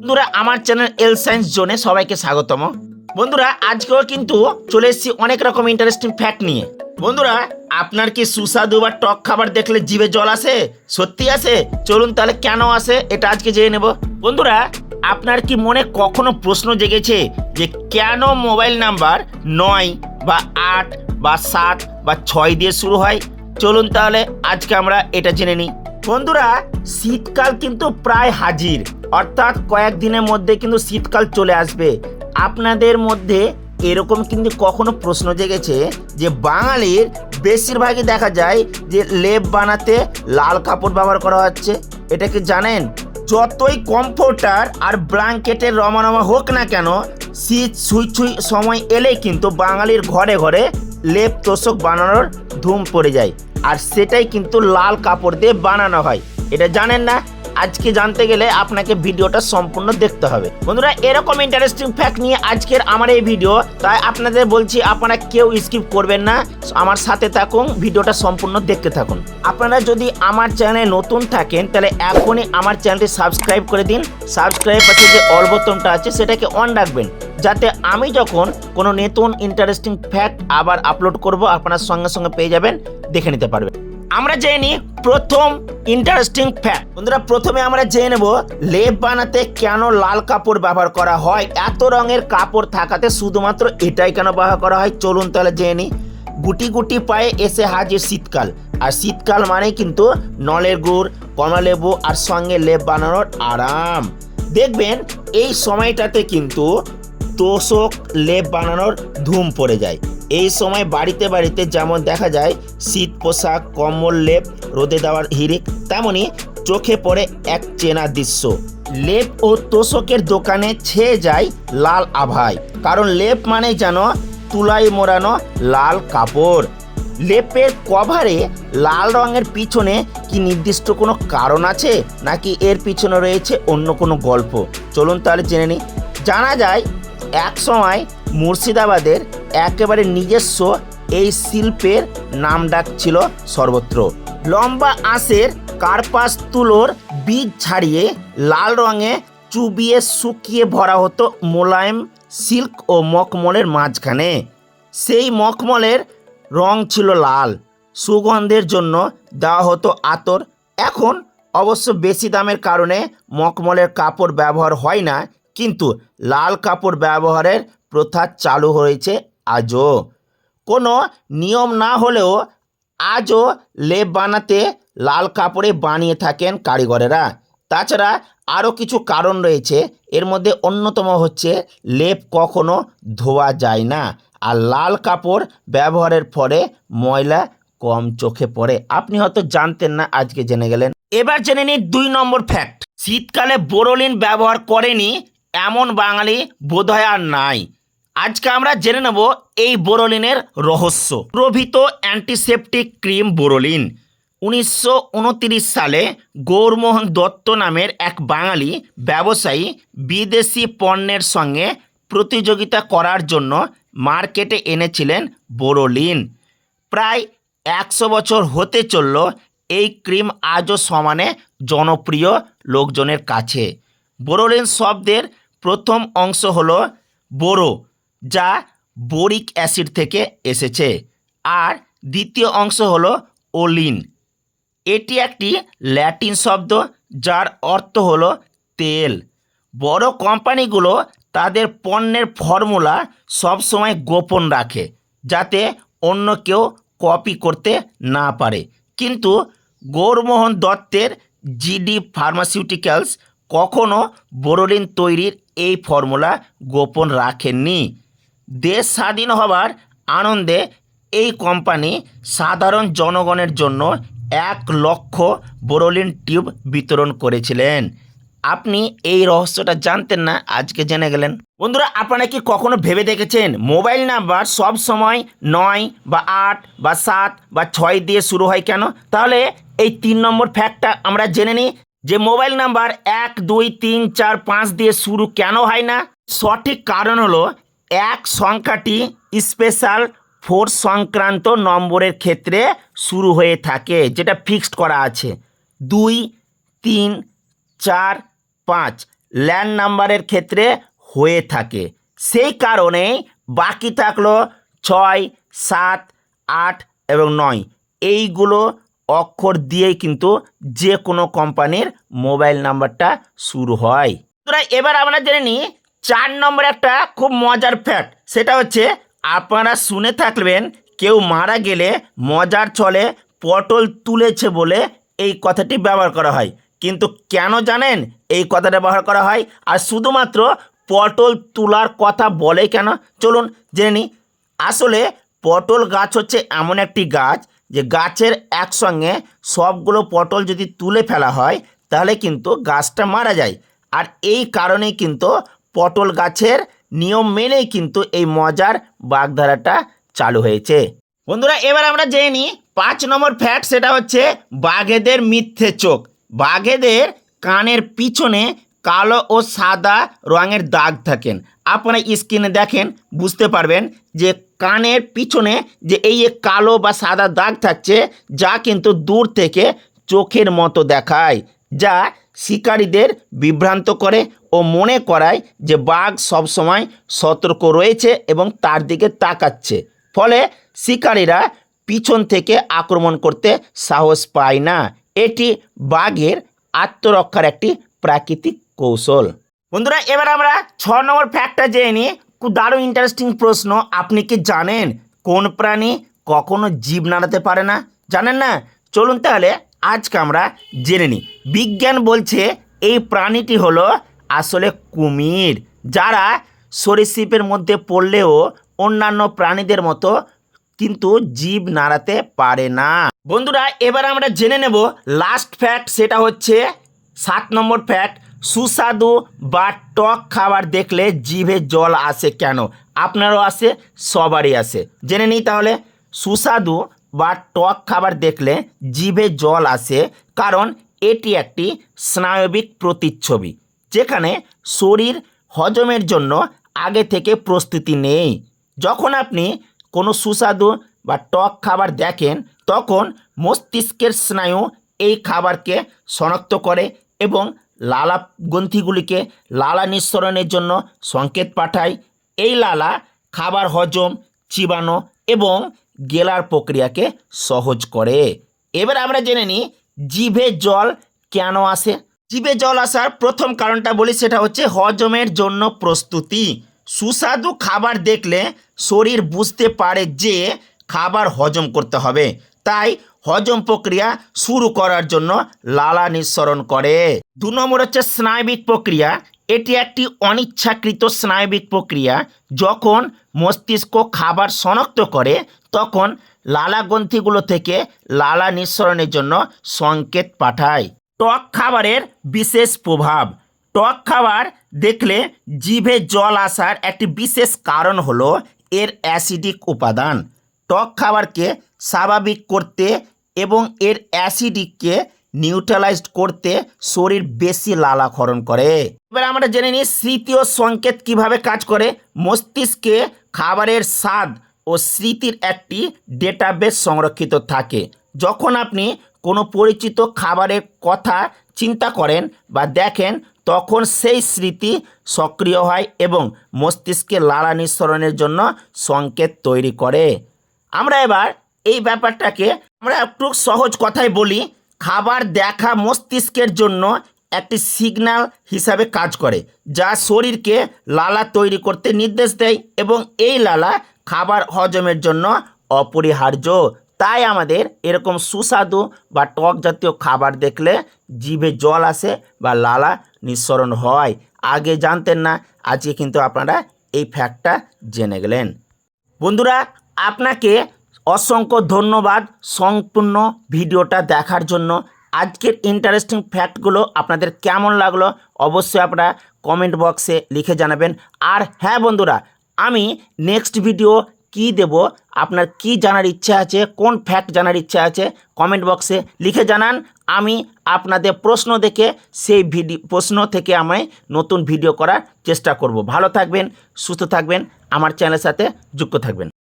বন্ধুরা, আমার চ্যানেল এল সায়েন্স জোনে সবাইকে স্বাগতম। বন্ধুরা, আজকেও কিন্তু চলে এসেছি অনেক রকম ইন্টারেস্টিং ফ্যাক্ট নিয়ে। বন্ধুরা, আপনার কি সুস্বাদু বা টক খাবার দেখলে জিভে জল আসে? সত্যি আসে? চলুন তাহলে কেন আসে? এটা আজকে জেনে নেব। বন্ধুরা, আপনার কি মনে কখনো প্রশ্ন জেগেছে যে কেন মোবাইল নাম্বার নয় বা আট বা সাত বা ছয় দিয়ে শুরু হয়? চলুন তাহলে আজকে আমরা এটা জেনে নিই। বন্ধুরা, শীতকাল কিন্তু প্রায় হাজির। অর্থাৎ কয়েকদিনের মধ্যে কিন্তু শীতকাল চলে আসবে। আপনাদের মধ্যে এরকম কিন্তু কখনো প্রশ্ন জেগেছে যে বাঙালির বেশিরভাগই দেখা যায় যে লেপ বানাতে লাল কাপড় ব্যবহার করা হচ্ছে। এটা কি জানেন? যতই কমফোর্টার আর ব্ল্যাঙ্কেটের রমানমা হোক না কেন, শীত ছুঁই ছুঁই সময় এলেই কিন্তু বাঙালির ঘরে ঘরে লেপ তোষক বানানোর ধুম পড়ে যায়। আর সেটাই কিন্তু লাল কাপড় দিয়ে বানানো হয়। এটা জানেন না? আজকে জানতে গেলে আপনাকে ভিডিওটা সম্পূর্ণ দেখতে হবে। বন্ধুরা, এরকম ইন্টারেস্টিং ফ্যাক্ট নিয়ে আজকের আমার এই ভিডিও। তাই আপনাদের বলছি, আপনারা কেউ স্কিপ করবেন না। আমার সাথে থাকুন, ভিডিওটা সম্পূর্ণ দেখতে থাকুন। আপনারা যদি আমার চ্যানেলে নতুন থাকেন, তাহলে এখনই আমার চ্যানেলটি সাবস্ক্রাইব করে দিন। সাবস্ক্রাইব পাশে যে অল বোতামটা আছে, সেটাকে অন রাখবেন। যাতে আমি যখন কোনো নতুন ইন্টারেস্টিং ফ্যাক্ট আবার আপলোড করব, আপনার সঙ্গে সঙ্গে পেয়ে যাবেন। দেখে নিতে পারবে। আমরা জেনে নিই প্রথম ইন্টারেস্টিং ফ্যাক্ট বন্ধুরা, প্রথমে আমরা জেনে নেব লেপ বানাতে কেন লাল কাপড় ব্যবহার করা হয়, এত রঙের কাপড় থাকাতে শুধুমাত্র এটাই কেন ব্যবহার করা হয়? চলুন তাহলে জেনে নিই। গুটি গুটি পায়ে এসে হাজির শীতকাল। আর শীতকাল মানেই কিন্তু নলের গুড়, কমলালেবু আর সঙ্গে লেপ বানানোর আরাম। দেখবেন, এই সময়টাতে কিন্তু তোষক লেপ বানানোর ধুম পড়ে যায়। এই সময় বাড়িতে বাড়িতে যেমন দেখা যায়, শীত পোশাক, কম্বল লেপ, রোদে দেওয়ার হিরিক তেমনি চোখে পড়ে এক চেনা দৃশ্য। লেপ ও তোষকের দোকানে ছেয়ে যায় লাল আভায়, কারণ লেপ মানে যেন তুলাই মোড়ানো লাল কাপড়। লেপের কভারে লাল রঙের পিছনে কি নির্দিষ্ট কোনো কারণ আছে, নাকি এর পিছনে রয়েছে অন্য কোনো গল্প? চলুন তাহলে জেনে নিই। জানা যায় এক সময় মুর্শিদাবাদের একেবারে নিজস্ব এই শিল্পের নাম ডাক ছিল সর্বত্র। লম্বা আঁশের কার্পাস তুলোর বীজ ছাড়িয়ে লাল রঙে চুবিয়ে শুকিয়ে ভরা হতো মোলায়েম, সিল্ক ও মখমলের মাঝখানে। সেই মখমলের রং ছিল লাল। সুগন্ধের জন্য দেওয়া হতো আতর। এখন অবশ্য বেশি দামের কারণে মখমলের কাপড় ব্যবহার হয় না। কিন্তু লাল কাপড় ব্যবহারের প্রথা চালু হয়েছে আজও। কোনো নিয়ম না হলেও আজও লেপ বানাতে লাল কাপড়ে বানিয়ে থাকেন কারিগরেরা। তাছাড়া আরও কিছু কারণ রয়েছে, এর মধ্যে অন্যতম হচ্ছে লেপ কখনো ধোয়া যায় না আর লাল কাপড় ব্যবহারের ফলে ময়লা কম চোখে পড়ে। আপনি হয়তো জানতেন না, আজকে জেনে গেলেন। এবার জেনে নিই দুই নম্বর ফ্যাক্ট শীতকালে বোরোলিন ব্যবহার করেনি এমন বাঙালি বোধহয় আর নাই। আজকে আমরা জেনে নেব এই বোরোলিনের রহস্য। প্রভৃত অ্যান্টিসেপটিক ক্রিম বোরোলিন। উনিশশো সালে গৌরমোহন দত্ত নামের এক বাঙালি ব্যবসায়ী বিদেশি পণ্যের সঙ্গে প্রতিযোগিতা করার জন্য মার্কেটে এনেছিলেন বোরোলিন। প্রায় একশো বছর হতে চলল এই ক্রিম আজও সমানে জনপ্রিয় লোকজনের কাছে। বোরোলিন শব্দের প্রথম অংশ হলো বোরো, যা বোরিক অ্যাসিড থেকে এসেছে। আর দ্বিতীয় অংশ হলো ওলিন। এটি একটি ল্যাটিন শব্দ, যার অর্থ হল তেল। বড় কোম্পানিগুলো তাদের পণ্যের ফর্মুলা সবসময় গোপন রাখে, যাতে অন্য কেউ কপি করতে না পারে। কিন্তু গৌরমোহন দত্তের জিডি ফার্মাসিউটিক্যালস কখনও বোরোলিন তৈরির এই ফর্মুলা গোপন রাখেননি। দেশ স্বাধীন হবার আনন্দে এই কোম্পানি সাধারণ জনগণের জন্য এক লক্ষ বোরোলিন টিউব বিতরণ করেছিলেন। আপনি এই রহস্যটা জানতেন না, আজকে জেনে গেলেন। বন্ধুরা, আপনারা কি কখনো ভেবে দেখেছেন মোবাইল নাম্বার সব সময় নয় বা আট বা সাত বা ছয় দিয়ে শুরু হয় কেন? তাহলে এই তিন নম্বর ফ্যাক্টটা আমরা জেনে নিই। যে মোবাইল নাম্বার এক, দুই, তিন, চার, পাঁচ দিয়ে শুরু কেন হয় না? সঠিক কারণ হলো এক সংখ্যাটি স্পেশাল ফোর্স সংক্রান্ত নম্বরের ক্ষেত্রে শুরু হয়ে থাকে, যেটা ফিক্সড করা আছে। দুই, তিন, চার, পাঁচ ল্যান্ড নাম্বারের ক্ষেত্রে হয়ে থাকে। সেই কারণেই বাকি থাকল ছয়, সাত, আট এবং নয়। এইগুলো অক্ষর দিয়েই কিন্তু যে কোনো কোম্পানির মোবাইল নাম্বারটা শুরু হয়। বন্ধুরা, এবার আমরা জেনে নিই চার নম্বর একটা খুব মজার ফ্যাক্ট সেটা হচ্ছে আপনারা শুনে থাকবেন কেউ মারা গেলে মজার ছলে পটল তুলেছে বলে এই কথাটি ব্যবহার করা হয়। কিন্তু কেন জানেন এই কথাটা ব্যবহার করা হয়? আর শুধুমাত্র পটল তোলার কথা বলে কেন? চলুন জেনে নিই। আসলে পটল গাছ হচ্ছে এমন একটি গাছ যে গাছের একসঙ্গে সবগুলো পটল যদি তুলে ফেলা হয়, তাহলে কিন্তু গাছটা মারা যায়। আর এই কারণেই কিন্তু পটল গাছের নিয়ম মেনেই কিন্তু এই মজার বাগধারাটা চালু হয়েছে। বন্ধুরা, এবার আমরা জেনে নিই পাঁচ নম্বর ফ্যাক্ট, সেটা হচ্ছে বাঘেদের মিথ্যে চোখ। বাঘেদের কানের পিছনে কালো ও সাদা রঙের দাগ থাকেন। আপনারা স্ক্রিনে দেখেন, বুঝতে পারবেন যে কানের পিছনে যে এই কালো বা সাদা দাগ থাকছে, যা কিন্তু দূর থেকে চোখের মতো দেখায়, যা শিকারীদের বিভ্রান্ত করে ও মনে করায় যে বাঘ সবসময় সতর্ক রয়েছে এবং তার দিকে তাকাচ্ছে। ফলে শিকারীরা পিছন থেকে আক্রমণ করতে সাহস পায় না। এটি বাঘের আত্মরক্ষার একটি প্রাকৃতিক কৌশল। বন্ধুরা, এবার আমরা ছ নম্বর ফ্যাক্টটা জেনে নিই। খুব দারুণ ইন্টারেস্টিং প্রশ্ন। আপনি কি জানেন কোন প্রাণী কখনো জীব নাড়াতে পারে না? জানেন না? চলুন তাহলে আজকে আমরা জেনে নিই। বিজ্ঞান বলছে এই প্রাণীটি হলো আসলে কুমির, যারা সরীসৃপের মধ্যে পড়লেও অন্যান্য প্রাণীদের মতো কিন্তু জীব নাড়াতে পারে না। বন্ধুরা, এবার আমরা জেনে নেব লাস্ট ফ্যাক্ট সেটা হচ্ছে সাত নম্বর ফ্যাক্ট সুস্বাদু বা টক খাবার দেখলে জিভে জল আসে কেন? আপনারও আসে, সবারই আসে। জেনে নিই তাহলে। সুস্বাদু বা টক খাবার দেখলে জিভে জল আসে কারণ এটি একটি স্নায়বিক প্রতিচ্ছবি, যেখানে শরীর হজমের জন্য আগে থেকে প্রস্তুতি নেই। যখন আপনি কোনো সুস্বাদু বা টক খাবার দেখেন, তখন মস্তিষ্কের স্নায়ু এই খাবারকে শনাক্ত করে এবং লালা গ্রন্থিগুলিকে লালা নিঃসরণের জন্য সংকেত পাঠায়। এই লালা খাবার হজম, চিবানো এবং গেলার প্রক্রিয়াকে সহজ করে। এবার আমরা জেনে নিই, জিভে জল কেন আসে? জিভে জল আসার প্রথম কারণটা বলি, সেটা হচ্ছে হজমের জন্য প্রস্তুতি। সুস্বাদু খাবার দেখলে শরীর বুঝতে পারে যে খাবার হজম করতে হবে। তাই হজম প্রক্রিয়া শুরু করার জন্য লালা নিঃসরণ করে। দু নম্বর হচ্ছে স্নায়বিক প্রক্রিয়া। এটি একটি অনিচ্ছাকৃত স্নায়বিক প্রক্রিয়া। যখন মস্তিষ্ক খাবার শনাক্ত করে, তখন লালা গ্রন্থিগুলো থেকে লালা নিঃসরণের জন্য সংকেত পাঠায়। টক খাবারের বিশেষ প্রভাব। টক খাবার দেখলে জিভে জল আসার একটি বিশেষ কারণ হলো এর অ্যাসিডিক উপাদান। টক খাবারকে স্বাভাবিক করতে এবং এর অ্যাসিডিককে নিউট্রালাইজড করতে শরীর বেশি লালাক্ষরণ করে। এবার আমরা জেনে নিই স্মৃতি ও সংকেত কীভাবে কাজ করে। মস্তিষ্কে খাবারের স্বাদ ও স্মৃতির একটি ডেটাবেস সংরক্ষিত থাকে। যখন আপনি কোনো পরিচিত খাবারের কথা চিন্তা করেন বা দেখেন, তখন সেই স্মৃতি সক্রিয় হয় এবং মস্তিষ্কে লালা নিঃসরণের জন্য সংকেত তৈরি করে। আমরা এবার এই ব্যাপারটাকে আমরা একটু সহজ কথায় বলি, খাবার দেখা মস্তিষ্কের জন্য একটি সিগন্যাল হিসাবে কাজ করে, যা শরীরকে লালা তৈরি করতে নির্দেশ দেয় এবং এই লালা খাবার হজমের জন্য অপরিহার্য। তাই আমাদের এরকম সুস্বাদু বা টক জাতীয় খাবার দেখলে জিভে জল আসে বা লালা নিঃসরণ হয়। আগে জানতেন না, আজকে কিন্তু আপনারা এই ফ্যাক্টটা জেনে গেলেন। বন্ধুরা আপনাকে অসংখ্য ধন্যবাদ সম্পূর্ণ ভিডিওটা দেখার জন্য। আজকের ইন্টারেস্টিং ফ্যাক্টগুলো আপনাদের কেমন লাগল অবশ্যই আপনারা কমেন্ট বক্সে লিখে জানাবেন। আর হ্যাঁ বন্ধুরা, আমি নেক্সট ভিডিও কি দেব, আপনার কি জানার ইচ্ছা আছে, কোন ফ্যাক্ট জানার ইচ্ছা আছে কমেন্ট বক্সে লিখে জানান। আমি আপনাদের প্রশ্ন দেখে সেই ভিডিও প্রশ্ন থেকে আমি নতুন ভিডিও করার চেষ্টা করব। ভালো থাকবেন, সুস্থ থাকবেন, আমার চ্যানেলের সাথে যুক্ত থাকবেন।